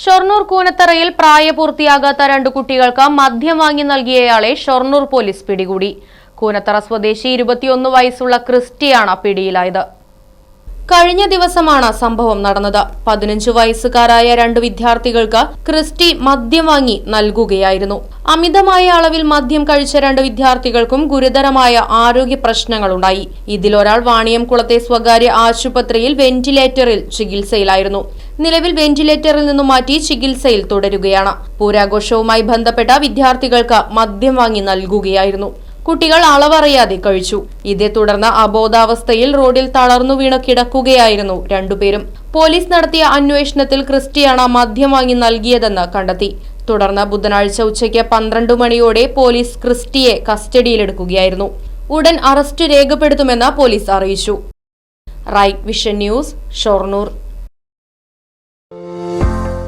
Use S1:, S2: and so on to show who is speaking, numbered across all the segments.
S1: ഷൊർണൂർ കൂനത്തറയിൽ പ്രായപൂർത്തിയാകാത്ത രണ്ട് കുട്ടികൾക്ക് മദ്യം വാങ്ങി നൽകിയയാളെ ഷൊർണൂർ പോലീസ് പിടികൂടി. കൂനത്തറ സ്വദേശി ഇരുപത്തിയൊന്ന് വയസ്സുള്ള ക്രിസ്റ്റിയാണ് പിടിയിലായത്. കഴിഞ്ഞ ദിവസമാണ് സംഭവം നടന്നത്. പതിനഞ്ചു വയസ്സുകാരായ രണ്ട് വിദ്യാർത്ഥികൾക്ക് ക്രിസ്റ്റി മദ്യം വാങ്ങി നൽകുകയായിരുന്നു. അമിതമായ അളവിൽ മദ്യം കഴിച്ച രണ്ട് വിദ്യാർത്ഥികൾക്കും ഗുരുതരമായ ആരോഗ്യ പ്രശ്നങ്ങളുണ്ടായി. ഇതിലൊരാൾ വാണിയംകുളത്തെ സ്വകാര്യ ആശുപത്രിയിൽ വെന്റിലേറ്ററിൽ ചികിത്സയിലായിരുന്നു. നിലവിൽ വെന്റിലേറ്ററിൽ നിന്നും മാറ്റി ചികിത്സയിൽ തുടരുകയാണ്. പൂരാഘോഷവുമായി ബന്ധപ്പെട്ട വിദ്യാർത്ഥികൾക്ക് മദ്യം വാങ്ങി നൽകുകയായിരുന്നു. കുട്ടികൾ അളവറിയാതെ കഴിച്ചു. ഇതേ തുടർന്ന് അബോധാവസ്ഥയിൽ റോഡിൽ തളർന്നു വീണ് കിടക്കുകയായിരുന്നു രണ്ടുപേരും. പോലീസ് നടത്തിയ അന്വേഷണത്തിൽ ക്രിസ്റ്റിയാണ് മദ്യം വാങ്ങി നൽകിയതെന്ന് കണ്ടെത്തി. തുടർന്ന് ബുധനാഴ്ച ഉച്ചയ്ക്ക് പന്ത്രണ്ട് മണിയോടെ പോലീസ് ക്രിസ്റ്റിയെ കസ്റ്റഡിയിലെടുക്കുകയായിരുന്നു. ഉടൻ അറസ്റ്റ് രേഖപ്പെടുത്തുമെന്ന് പോലീസ് അറിയിച്ചു. Right vision news Shoranur.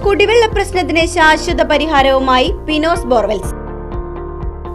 S2: കുടിവെള്ള പ്രശ്നത്തിന് ശാശ്വത പരിഹാരവുമായി പിനോസ് ബോർവെൽസ്.